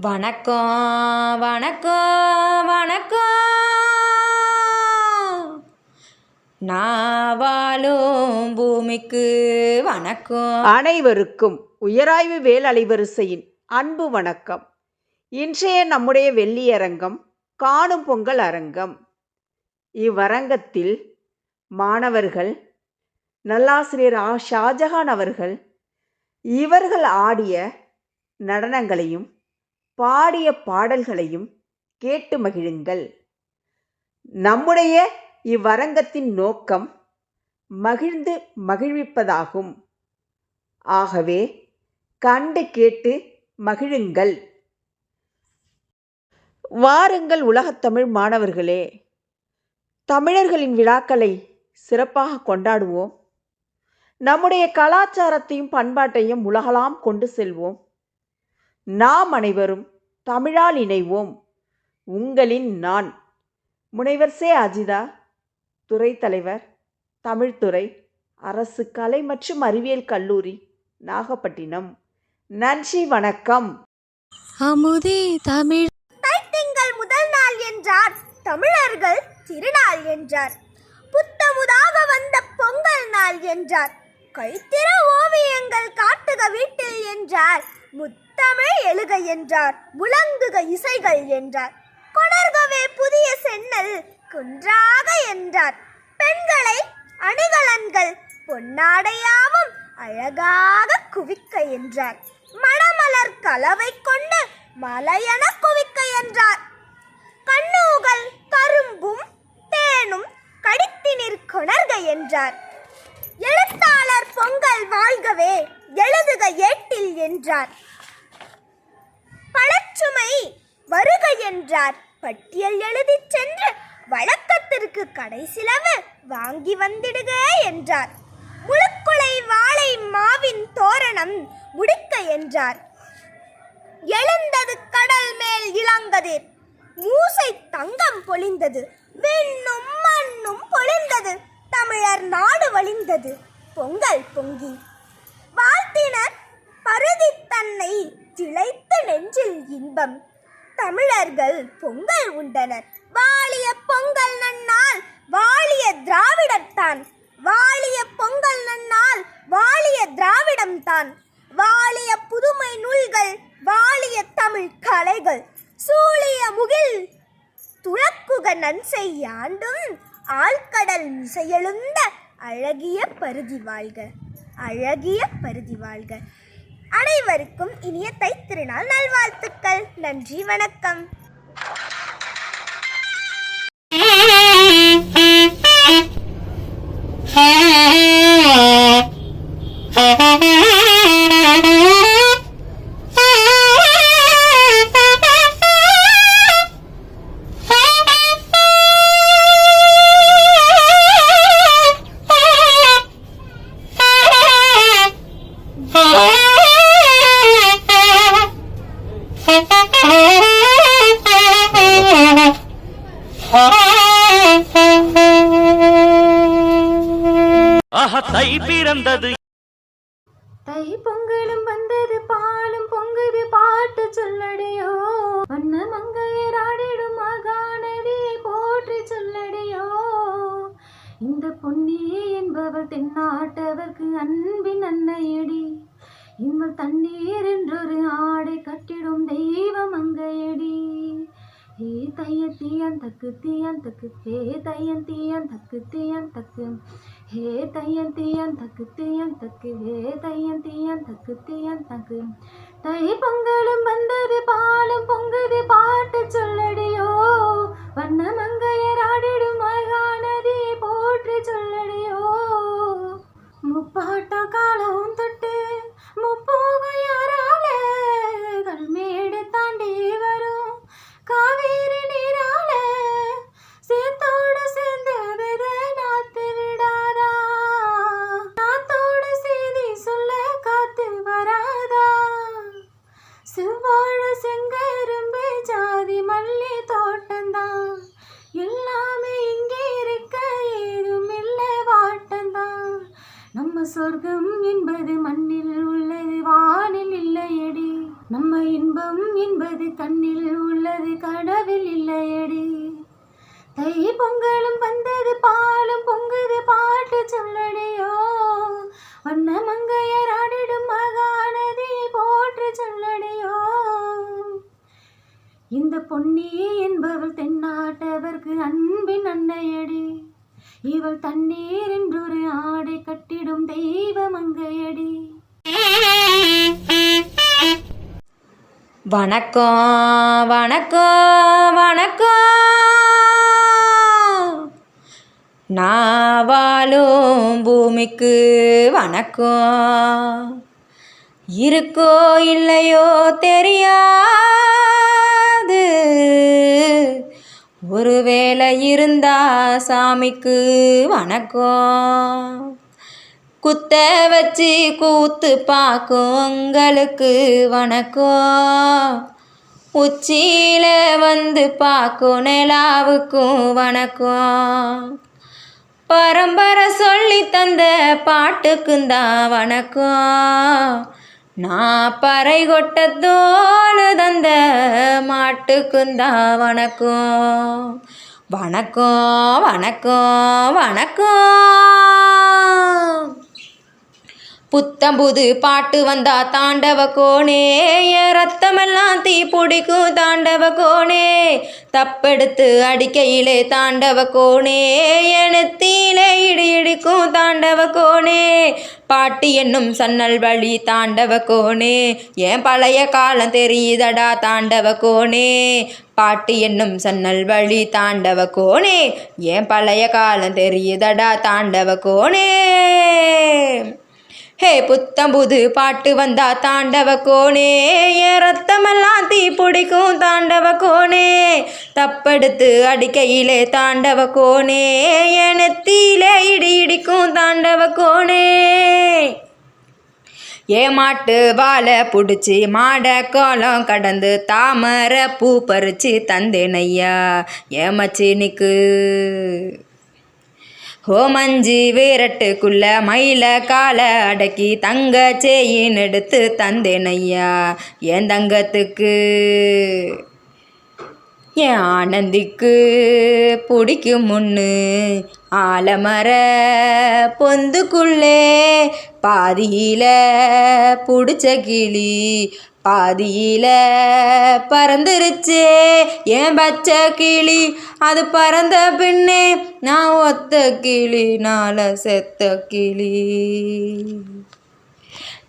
வணக்கம் வணக்கம் வணக்கம். நான் வாழும் பூமிக்கு வணக்கம். அனைவருக்கும் உயராய்வு வேல் அலைவரிசையின் அன்பு வணக்கம். இன்றைய நம்முடைய வெள்ளியரங்கம் காணும் பொங்கல் அரங்கம். இவ்வரங்கத்தில் மாணவர்கள் நல்லாசிரியர் ஆ ஷாஜஹான் அவர்கள் இவர்கள் ஆடிய நடனங்களையும் பாடிய பாடல்களையும் கேட்டு மகிழுங்கள். நம்முடைய இவ்வரங்கத்தின் நோக்கம் மகிழ்ந்து மகிழ்விப்பதாகும். ஆகவே கண்டு கேட்டு மகிழுங்கள். வாருங்கள் உலகத்தமிழ் மாணவர்களே. தமிழர்களின் விழாக்களை சிறப்பாக கொண்டாடுவோம். நம்முடைய கலாச்சாரத்தையும் பண்பாட்டையும் உலகலாம் கொண்டு செல்வோம். நாம் அனைவரும் தமிழால் இணைவோம். உங்களின் நான். முனைவர் சே. அஜிதா. துறை தலைவர் தமிழ்துறை அரசு கலை மற்றும் அறிவியல் கல்லூரி நாகப்பட்டினம். நன்றி வணக்கம். அமுதே தமிழ். தைத்திங்கள் முதல் நாள் என்றார். தமிழர்கள் திருநாள் என்றார். புத்தமுதாக வந்த பொங்கல் நாள் என்றார். கைத்திற ஓவியங்கள் காட்டுக வீட்டில் என்றார். தமிழ் எழுக என்றார் உலங்குக இசைகள் என்றார். கொணர்கவே புதிய சென்னல் குன்றாக என்றார். பெண்களை அணிகலன்கள் பொன்னாடையாவும் அழகாக குவிக்க என்றார். மணமலர் கலவை கொண்டு மலையன குவிக்க என்றார். கண்ணூகள் கரும்பும் தேனும் கடித்தினிற் கொணர்க என்றார். எழுத்தாளர் பொங்கல் வாழ்கவே எழுதுக ஏட்டில் என்றார். பழச்சுமை. வருக என்றார். பட்டியல் எழுதிச் சென்று வழக்கத்திற்கு கடைசிலவு வாங்கி வந்திடுக என்றார். முழுக்குலை வாழை மாவின் தோரணம் முடிக்க என்றார். எழுந்தது கடல் மேல் இளங்கதிர் மூசை தங்கம் பொழிந்தது. விண்ணும் மண்ணும் பொழிந்தது. தமிழர் நாடு வழிந்தது. பொங்கல் பொங்கி. வாழ்த்தினர் பருதி தன்னை. திளைத்த நெஞ்சில் இன்பம். தமிழர்கள் பொங்கல் உண்டனர். வாழிய பொங்கல் நன்னால் வாழிய திராவிடத்தான் வாழிய பொங்கல் நன்னால் வாழிய திராவிடம்தான். வாழிய புதுமை நூல்கள் வாழிய தமிழ் கலைகள். சூழிய முகில் துளக்குக நன்செய் ஆண்டும் ஆழ்கடல் மிசையெழுந்த அழகிய பருதி வாழ்க. அழகிய பருதி வாழ்க. அனைவருக்கும் இனிய தைத்திருநாள் நல்வாழ்த்துக்கள். நன்றி வணக்கம். தையந்தியன் தக்கு தியன் தக்கு. ஹே தையந்தியன் தக்கு தியன் தக்கு. ஹே தையந்தியன் தக்கு தியன் தக்கு. தை பொங்கலும் வந்தது பாலும் பொங்குது பாட்டு சொல்லடியோ. வண்ண மங்கையர் ஆடிடும் மகாநதி போற்றி சொல்லடியோ. முப்பாட்ட காலம் தொட்டு முப்போக யாராலே கல்மேடு தாண்டி வரும். காவேரி நீரால சேத்தோட சொர்க்கம் என்பது மண்ணில் உள்ளது வானில் இல்லையடி. நம்ம இன்பம் என்பது கண்ணில் உள்ளது கடவில் இல்லையடி. தை பொங்கலும் வந்தது பாலும் பொங்குது பாட்டு சொல்லடியோ. வண்ண மங்கையர் ஆடிடும் மகாநதி போற்று சொல்லடியோ. இந்த பொன்னி என்பவள் தென்னாட்டவர்க்கு அன்பின் அன்னையடி. இவள் தண்ணீர் என்றொரு ஆடை கட்டிடும் தெய்வ மங்கையடி. வணக்கம் வணக்கம் வணக்கம் நான் வாழும் பூமிக்கு வணக்கம் இருக்கோ இல்லையோ தெரியா. இருந்தா சாமிக்கு வணக்கம். குத்த வச்சு கூத்து பார்க்கும் உங்களுக்கு வணக்கம். உச்சியில வந்து பார்க்கும் நிலாவுக்கும் வணக்கம். பரம்பரை சொல்லி தந்த பாட்டுக்கும் தான் வணக்கம். நான் பறை கொட்ட தோலு தந்த மாட்டுக்கும் தான் வணக்கம். வணக்கம் வணக்கம் வணக்கம். புத்தம்புது பாட்டு வந்தா தாண்டவ கோணே என் ரத்தமெல்லாம் தீ பிடிக்கும் தாண்டவ கோணே. தப்பெடுத்து அடிக்கையிலே தாண்டவ கோணே எனத்திலே இடி இடிக்கும் தாண்டவ கோணே. பாட்டு என்னும் சன்னல் வழி தாண்டவ கோணே என் பழைய காலம் தெரியுதடா தாண்டவ கோணே. பாட்டு என்னும் சன்னல் வழி தாண்டவ கோனே. ஏன் பழைய காலம் தெரியுதடா தாண்டவ கோனே. ஹே புத்தம்புது பாட்டு வந்தா தாண்டவ கோனே. என் ரத்தமெல்லாம் தீ பிடிக்கும் தாண்டவ கோனே. தப்படுத்து அடிக்கையிலே தாண்டவ கோனே. என் நெத்தியிலே இடி இடிக்கும் தாண்டவ கோனே. ஏமாட்டு வாழை பிடிச்சி மாட கோலம் கடந்து தாமரை பூ பறிச்சு தந்தேனையா? ஏமச்சினிக்கு ஹோமஞ்சி வீரட்டுக்குள்ள மயில காலை அடக்கி தங்க செயின் எடுத்து தந்தேனையா? என் தங்கத்துக்கு? என் ஆனந்திக்கு பிடிக்கும் முன்னு ஆலமர பொந்துக்குள்ளே பாதியில பிடிச்ச கிளி பாதியில பறந்துருச்சே. என் பச்சை கிளி அது பறந்த பின்னே நான் ஒத்த கிளி நால செத்த கிளி.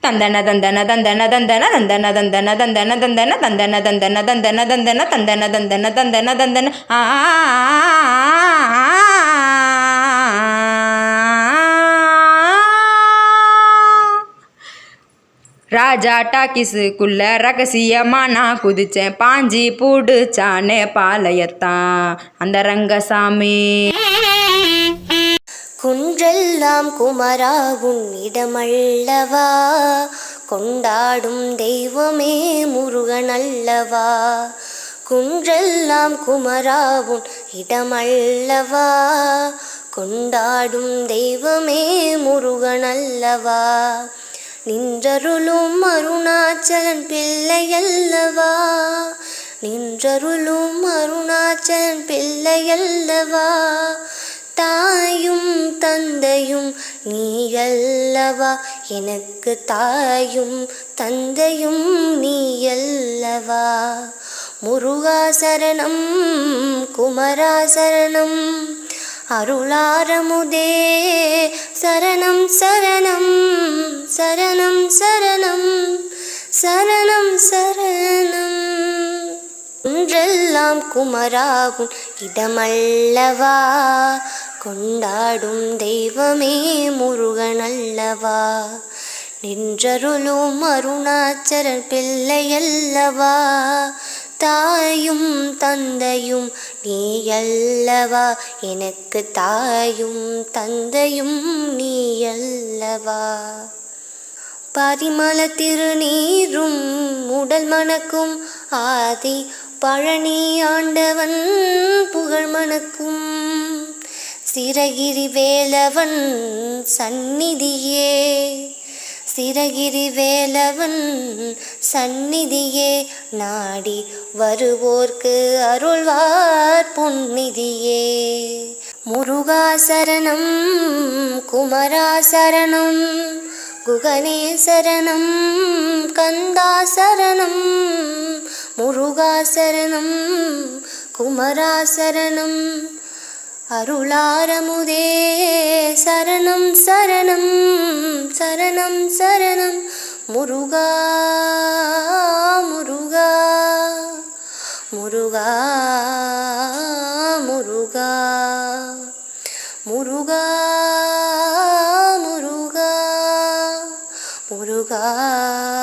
தந்தன தந்தன தந்தன தந்தன தந்தன தந்தன தந்தன தந்தன தந்தன தந்தன தந்தன தந்தன தந்தன தந்தன தந்தன தந்தன ஆ ராஜா டாக்கிஸுக்குள்ள ரகசியமா நான் குதிச்சேன் பாஞ்சி பூடுச்சானே பாளையத்தான் அந்த ரங்கசாமி குன்றெல்லாம் குமரா உன்னிடமல்லவா? கொண்டாடும் தெய்வமே முருகனல்லவா குன்றெல்லாம் குமரா உன் இடமல்லவா கொண்டாடும் தெய்வமே முருகனல்லவா நின்றருளும் அருணாச்சலன் பிள்ளையல்லவா நின்றருளும் அருணாச்சலன் பிள்ளையல்லவா தாயும் தந்தையும் நீ அல்லவா எனக்கு தாயும் தந்தையும் நீ அல்லவா முருகாசரணம் குமராசரணம் அருளாரமுதே. சரணம் சரணம் சரணம் சரணம் சரணம் சரணம். ஒன்றெல்லாம் குமராகும் இடமல்லவா? கொண்டாடும் தெய்வமே முருகன் அல்லவா? நின்றருளும் அருணாச்சரன் பிள்ளையல்லவா தாயும் தந்தையும் நீயல்லவா எனக்கு தாயும் தந்தையும் நீயல்லவா பரிமள திருநீரும் உடல் மணக்கும் ஆதி பழனி ஆண்டவன் புகழ் மணக்கும். சிறகிரி வேலவன் சந்நிதியே. சிறகிரி வேலவன் சந்நிதியே நாடி வருவோர்க்கு அருள்வார் புன்னிதியே. முருகாசரணம் குமராசரணம் குமரா கந்தாசரணம் முருகாசரணம் குமராசரணம் அருளாரமுதே. சரணம் சரணம் சரணம் சரணம். முருகா முருகா முருகா முருகா. முருகா முருகா முருகா.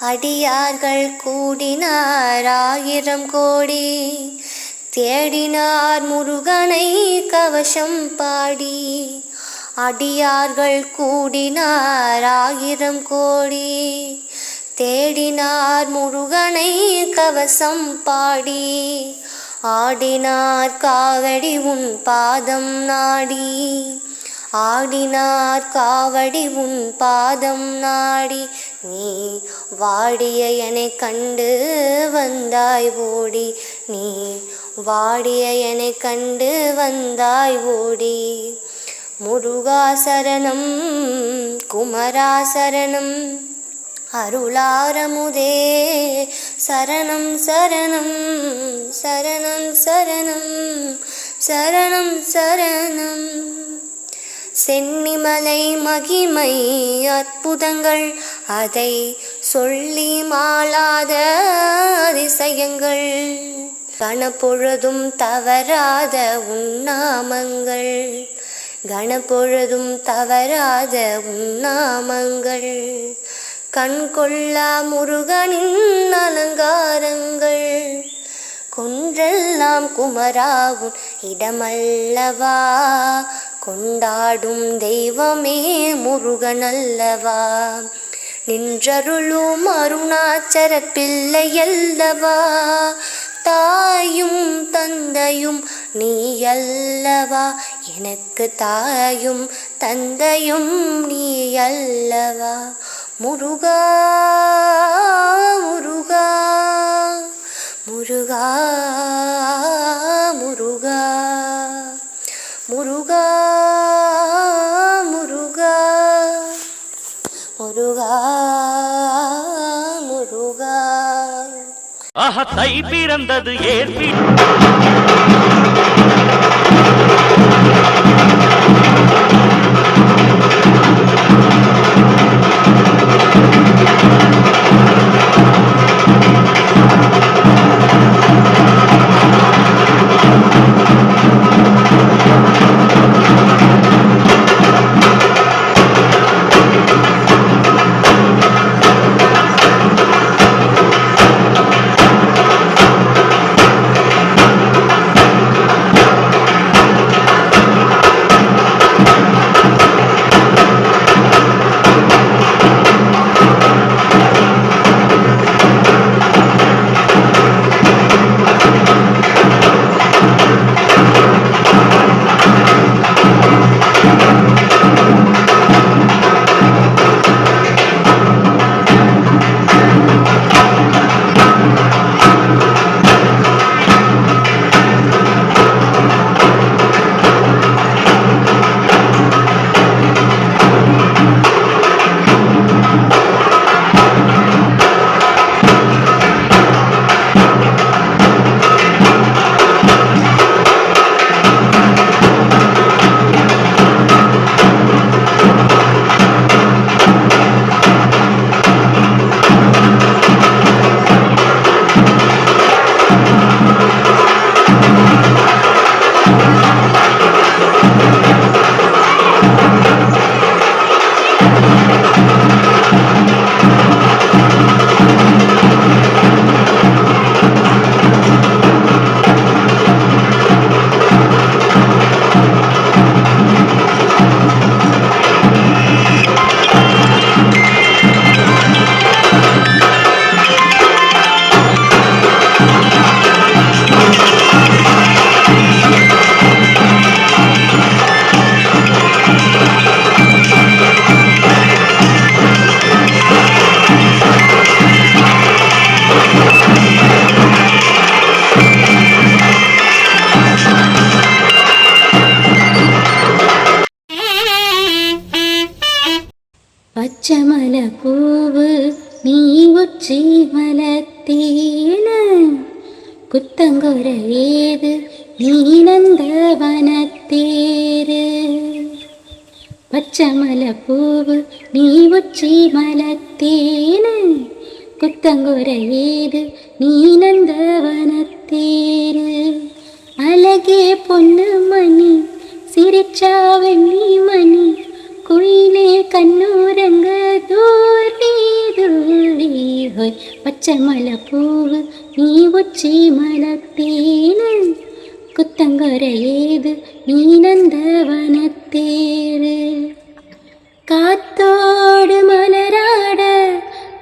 அடியார்கள் கூடினார் ஆயிரம் கோடி. தேடினார் முருகனை கவசம் பாடி. அடியார்கள் கூடினார் ஆயிரம் கோடி. தேடினார் முருகனை கவசம் பாடி. ஆடினார் காவடி உன் பாதம் நாடி. ஆடினார் காவடி உன் பாதம் நாடி. நீ வாடிய என்னை கண்டு வந்தாய் ஓடி. நீ வாடிய என்னை கண்டு வந்தாய் ஓடி. முருகாசரணம் குமராசரணம் அருளாரமுதே. சரணம் சரணம் சரணம் சரணம் சரணம் சரணம். சென்னிமலை மகிமை அற்புதங்கள் அதை சொல்லி மாளாத அதிசயங்கள். கணப்பொழுதும் தவறாத உண்ணாமங்கள் கணப்பொழுதும் தவறாத உண்ணாமங்கள் கண் கொள்ளா முருகனின் அலங்காரங்கள் கொன்றெல்லாம் குமராவும் இடமல்லவா? கொண்டாடும் தெய்வமே முருகனல்லவா நின்றருளும் அருணாச்சர பிள்ளையல்லவா தாயும் தந்தையும் நீ அல்லவா எனக்கு தாயும் தந்தையும் நீ அல்லவா முருகா தை பிறந்தது ஏற்பி Thank குத்தங்குற ஏது நீ நந்தவனத்தேரு பச்சை பூவு நீ உச்சி மலத்தேன குத்தங்குற ஏது நீ நந்தவனத்தேரு அழகே பொண்ணு மணி சிரிச்சா வெள்ளி மணி குயிலே கண்ணூரங்க தூரி தூரி ஹோய் பச்சை மலை பூவு நீ உச்சி மலத்தேனு குத்தங்கர ஏது நீ நந்தவனத்தேரு காத்தோடு மலராட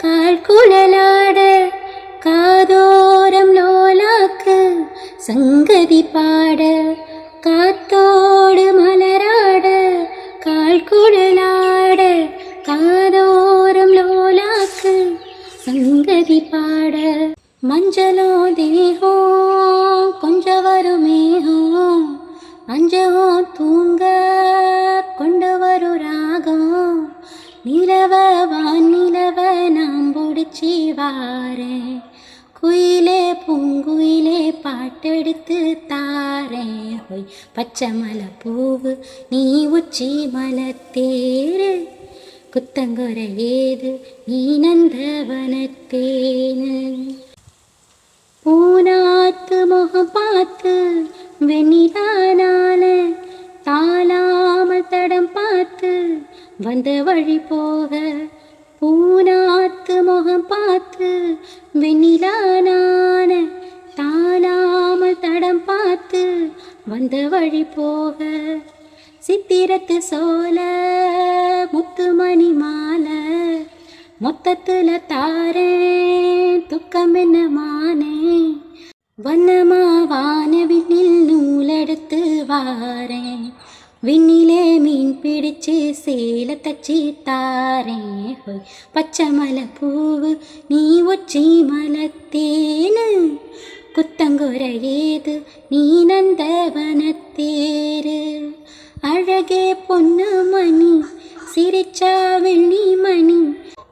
கால் குழலாட காதோரம் லோலாக்கு சங்கதி பாட சங்கதி பாட மஞ்சளோ தேகோ கொஞ்ச வருமேகோ அஞ்சவோ தூங்க கொண்டு வரும் ராகம் நிலவ நிலவ நாம் பிடிச்சி வாரேன் குயிலே பூங்குயிலே பாட்டெடுத்து தாரே. ஹொய் பச்சை மலை பூவு நீ உச்சி மலை தேரு. ஏது நீ நந்தவனத்தேனு. பூனாத்து முகம் பார்த்து வெண்ணிலானால தாளாமல் தடம் பார்த்து வந்த வழி போக பூனாத்து முகம் பார்த்து வெண்ணிலானான தாளாமல் தடம் பார்த்து வந்த வழி போக சித்திரத்து சோல முத்துமணி மாலை. மொத்தத்துல தாரேன் துக்கம் என்ன மானே? வண்ணமாவான விண்ணில் நூலெடுத்து வாரேன் விண்ணிலே மீன் பிடிச்சு சேல தச்சி தாரேன் ஹோய் பச்சை மலை பூவு நீ ஒச்சி மலத்தேனு? குத்தங்குற ஏது நீ நந்தவனத்தேரு அழகே பொண்ணு மணி சிரிச்சா வெள்ளி மணி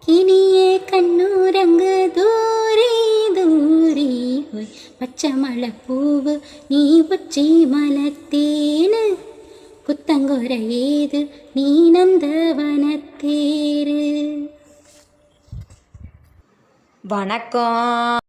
கினியே கண்ணூரங்கு தூரி தூரி ஹோய் பச்சை மலை பூவு நீ உச்சி மலத்தேனு குத்தங்குற ஏது நீ நந்தவனத்தேரு. வணக்கம்.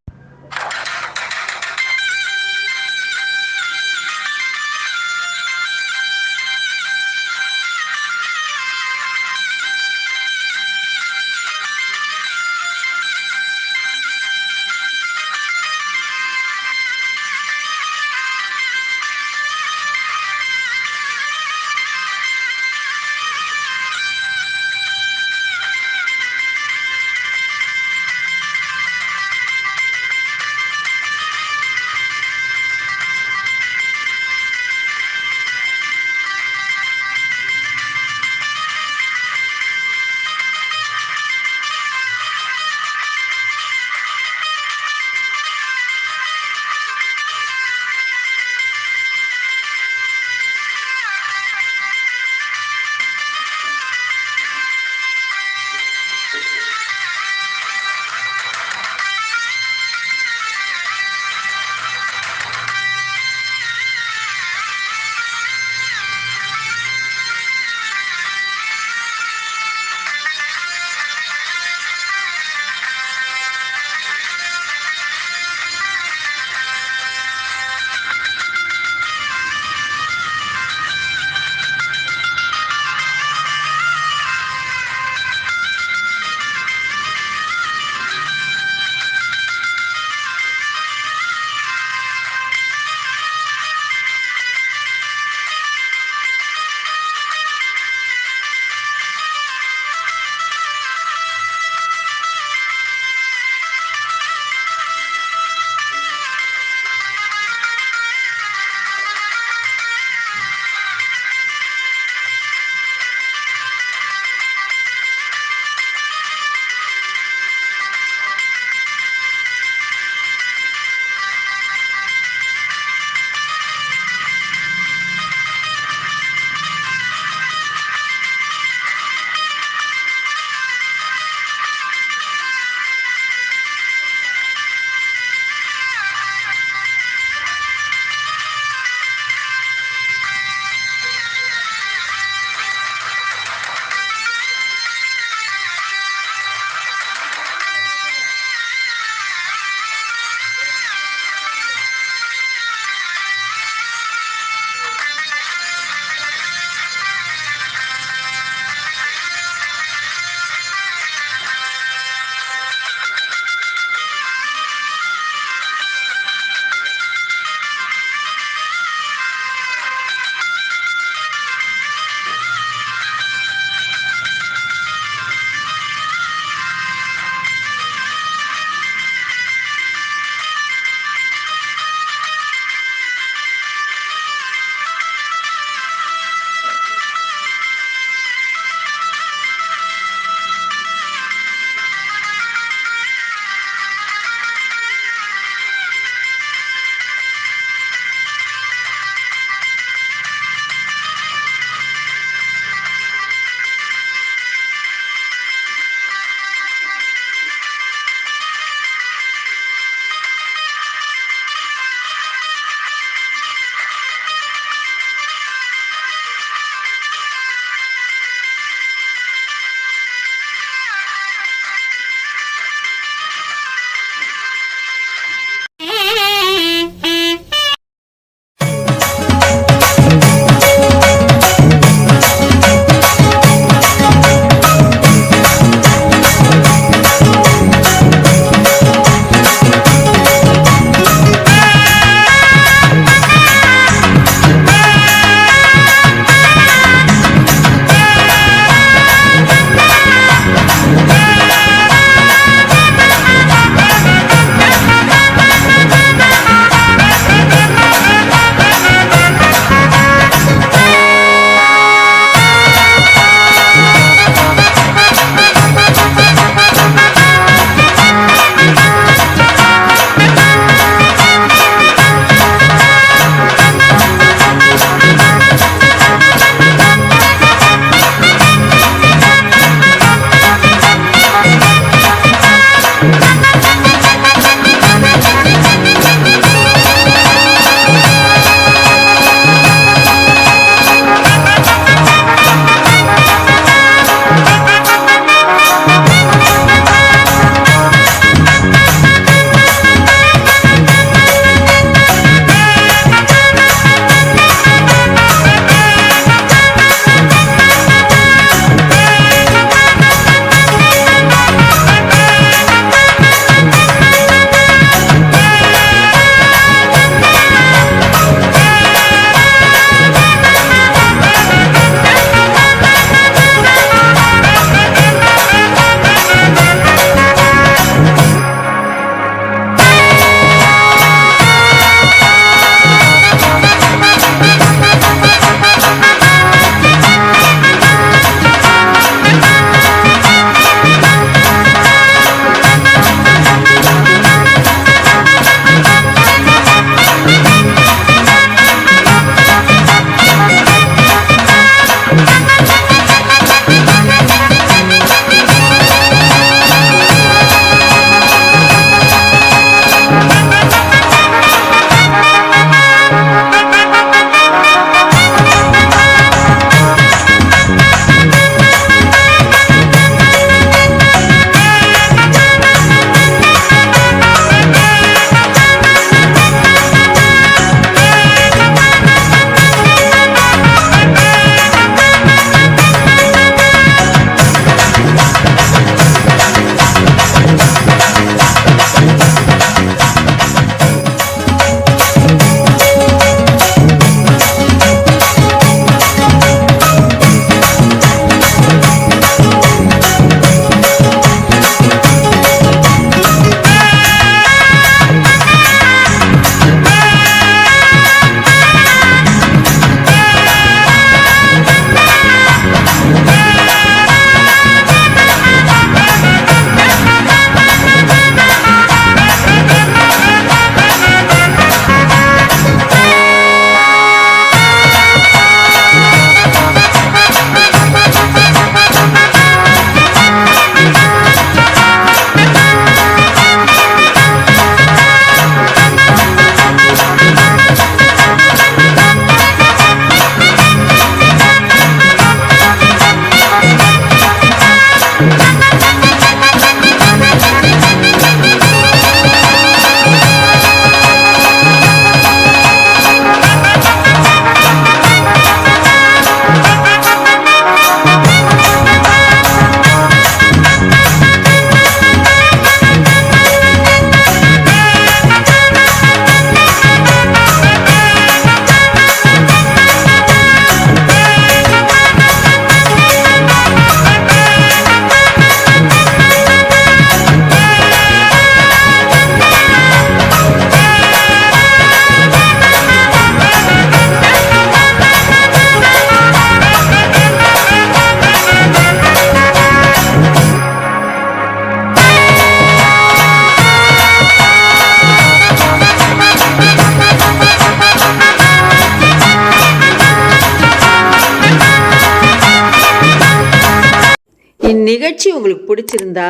இந்நிகழ்ச்சி உங்களுக்கு பிடிச்சிருந்தா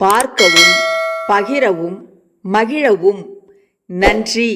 பார்க்கவும் பகிரவும் மகிழவும். நன்றி.